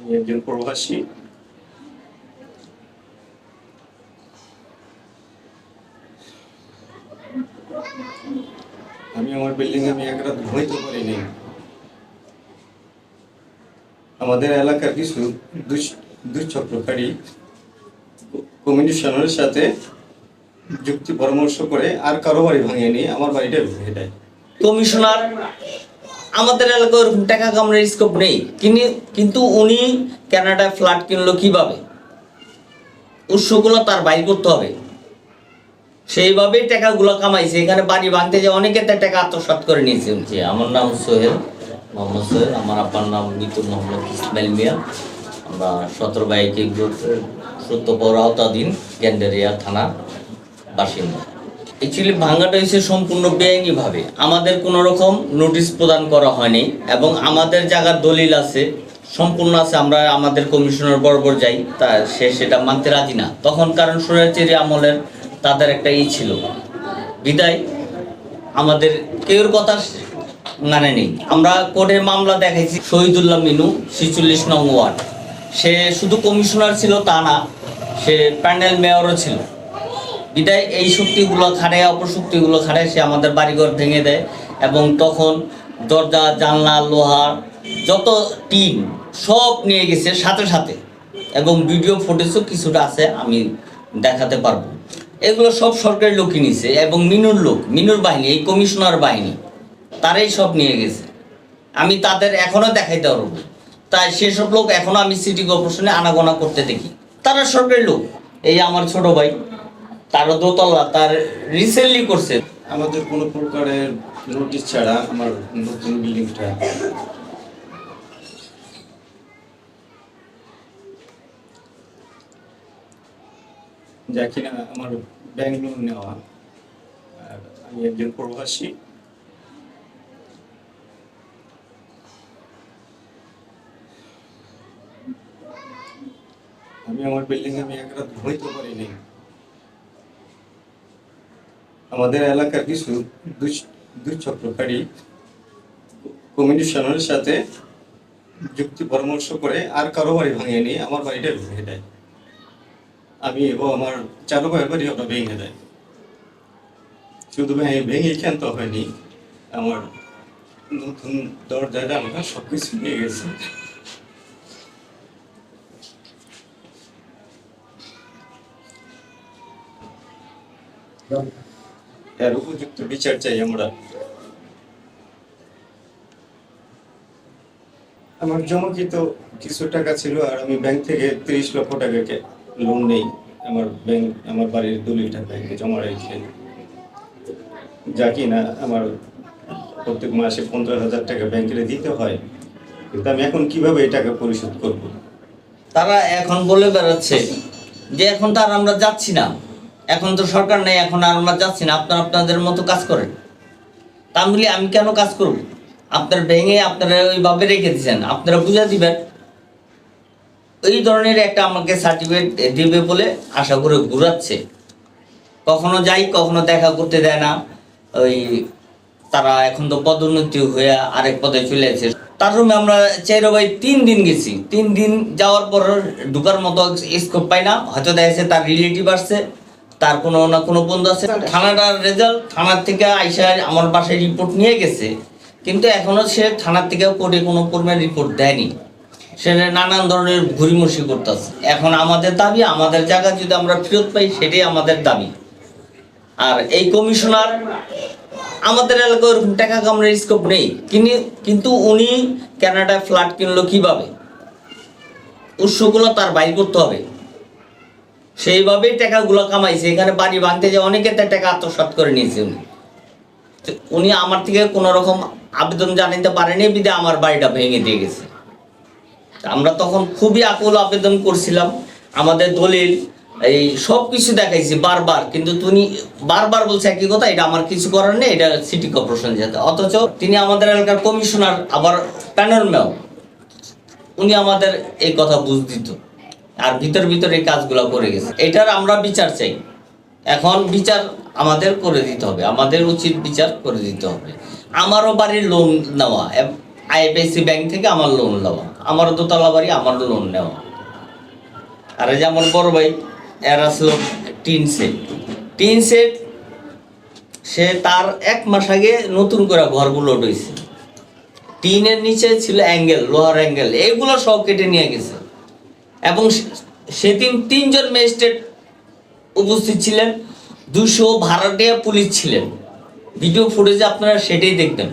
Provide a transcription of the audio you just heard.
আমি একজন প্রবাসী আমি আমার বিল্ডিং আমি এক রাত ঘুমাইতে পারিনি আমাদের এলাকার কিছু দুষ্চক্রকারী কমিউনিশনের সাথে যুক্তি পরামর্শ করে আর কারও বাড়ি ভাঙিয়ে নিয়ে আমার বাড়িটা ভেঙে দেয় কমিশনার আমাদের এলাকায় ওরকম টাকা কামড়ের স্কোপ নেই। কিন্তু উনি কানাডায় ফ্ল্যাট কিনলো কীভাবে? উৎসগুলো তার বাইর করতে হবে। সেইভাবেই টাকাগুলো কামাইছে। এখানে বাড়ি ভাঙতে যে অনেকে তার টাকা আত্মসাৎ করে নিয়েছে। আমার নাম সোহেল, মোহাম্মদ সোহেল, আমার আব্বার নাম মিতুল মোহাম্মদ ইসমাইল মিয়া। আমরা সতেরো বাইকে সত্যপর আওতাধীন গ্যান্ডারিয়া থানা বাসিন্দা। অ্যাকচুয়ালি ভাঙাটা হয়েছে সম্পূর্ণ বেআইনিভাবে। আমাদের কোনো রকম নোটিশ প্রদান করা হয়নি এবং আমাদের জায়গার দলিল আছে, সম্পূর্ণ আছে, আমরা আমাদের কমিশনার বরাবর যাই, তা সে সেটা মানতে রাজি না। তখন কারণ সুরাচেরি আমলের তাদের একটা ই ছিল। বিদায়, আমাদের কেউর কথা মানে নেই। আমরা কোর্টের মামলা দেখাইছি, শহীদুল্লাহ মিনু, ছিচল্লিশ নং ওয়ার্ড। সে শুধু কমিশনার ছিল তা না, সে প্যান্ডেল মেয়রও ছিল। বিদায় এই শক্তিগুলো খাড়ায়, অপশক্তিগুলো খাড়ায় সে আমাদের বাড়িঘর ভেঙে দেয়। এবং তখন দরজা, জানলা লোহার যত টিন, সব নিয়ে গেছে সাথে সাথে। এবং ভিডিও ফুটেজও কিছুটা আছে, আমি দেখাতে পারব। এগুলো সব সরকারি লোকই নিছে, এবং মিনুর লোক, মিনুর বাহিনী, এই কমিশনার বাহিনী, তারাই সব নিয়ে গেছে। আমি তাদের এখনও দেখাইতে পারব। তাই সেসব লোক এখনও আমি সিটি কর্পোরেশনে আনাগোনা করতে দেখি। তারা সরকারি লোক, এই আমার ছোট ভাই। তারও দোতলা, তার রিসেন্টলি করছে। আমাদের কোনো প্রকারের নোটিশ ছাড়া আমার নতুন বিল্ডিংটা যা কিনা আমার ব্যাংক লোন নেওয়া আমি একজন প্রবাসী। আমি আমার বিল্ডিং আমি এক রাত ঘুমাইতে পারিনি। আমাদের এলাকার কিছু দুষ- দুষ্চক্রকারী কমিউনিশনের সাথে যুক্তি পরামর্শ করে আর কারও বাড়ি ভাঙিয়ে নিয়ে আমার বাড়িটা ভেঙে দেয়। আমি ও আমার চারো ভাইয়ের বাড়ি ওটা ভেঙে দেয়। শুধু ভেঙে ভেঙে ক্ষান্ত হয়নি? আমার নতুন দরজা জানলা সব কিছু নিয়ে গেছে। এর উপযুক্ত বিচার চাই আমরা। আমার জমাকৃত কিছু টাকা ছিল আর আমি ব্যাংক থেকে তিরিশ লক্ষ টাকাকে লোন নেই। আমার ব্যাংক আমার বাড়ির দলিলটা ব্যাংকে জমা রেখে যা কিনা আমার প্রত্যেক মাসে পনেরো হাজার টাকা ব্যাংকে দিতে হয়। কিন্তু আমি এখন কীভাবে এই টাকা পরিশোধ করব? তারা এখন বলে বেড়াচ্ছে যে এখন তো আর আমরা যাচ্ছি না। এখন তো সরকার নেই, এখন আর আমরা যাচ্ছি না, আপনারা আপনাদের মতো কাজ করেন। তা বলি আমি কেন কাজ করব? আপনার ভেঙে আপনারা ওইভাবে রেখে দিচ্ছেন আপনারা বুঝে দিবেন। এই ধরনের একটা আমাকে সার্টিফিকেট দিবে বলে আশা করে ঘুরাচ্ছে। কখনো যাই, কখনো দেখা করতে দেয় না। ওই তারা এখন তো পদোন্নতি হয়ে আরেক পদে চলে আছে তার রুমে আমরা চেরো ভাই তিন দিন গেছি। তিন দিন যাওয়ার পর ঢুকার মতো স্কোপ পাই না। হয়তো দেখা যাচ্ছে তার রিলেটিভ আসছে। তার কোনো না কোনো বন্ধু আছে। থানাটার রেজাল্ট থানার থেকে আইসা আমার বাসায় রিপোর্ট নিয়ে গেছে। কিন্তু এখনও সে থানার থেকে কোর্টে কোনো কর্মের রিপোর্ট দেয়নি। সে নানান ধরনের ঘুরিমসি করতেছে। এখন আমাদের দাবি আমাদের জায়গা যদি আমরা ফেরত পাই সেটাই আমাদের দাবি। আর এই কমিশনার আমাদের এলাকায় ওরকম টাকা কামড়ের স্কোপ নেই। কিন্তু কিন্তু উনি কানাডায় ফ্ল্যাট কিনলো কীভাবে? উৎসগুলো তার বাইর করতে হবে। সেইভাবেই টাকাগুলো কামাইছে। এখানে বাড়ি ভাঙতে যে অনেকে তার টাকা আত্মসাৎ করে নিয়েছে উনি। উনি আমার থেকে কোনো রকম আবেদন জানাতে পারেনি বিদে আমার বাড়িটা ভেঙে দিয়ে গেছে। আমরা তখন খুবই আকুল আবেদন করছিলাম। আমাদের দলিল, এই সব কিছু দেখাইছি বারবার। কিন্তু তুমি বারবার বলছে একই কথা, এটা আমার কিছু করার নেই, এটা সিটি কর্পোরেশন যেতে অথচ তিনি আমাদের এলাকার কমিশনার আবার প্যানেল মেও উনি আমাদের এই কথা বুঝ দিত। আর ভিতর ভিতর এই কাজগুলো করে গেছে। এটার আমরা বিচার চাই। এখন বিচার আমাদের করে দিতে হবে। আমাদের উচিত বিচার করে দিতে হবে। আমারও বাড়ির লোন নেওয়া। আইএফআইসি ব্যাংক থেকে আমার লোন নেওয়া। আমার দোতলা বাড়ি আমার লোন নেওয়া। আর এই যে আমার বড় ভাই, এর আসলো টিন সেট। টিন সেট, সে তার এক মাস আগে নতুন করে ঘরগুলো উঠেছে টিনের নিচে ছিল অ্যাঙ্গেল, লোহার অ্যাঙ্গেল, এগুলো সব কেটে নিয়ে গেছে। এবং সেদিন তিনজন ম্যাজিস্ট্রেট উপস্থিত ছিলেন। দুশো ভাড়াটিয়া পুলিশ ছিলেন। ভিডিও ফুটেজে আপনারা সেটাই দেখবেন।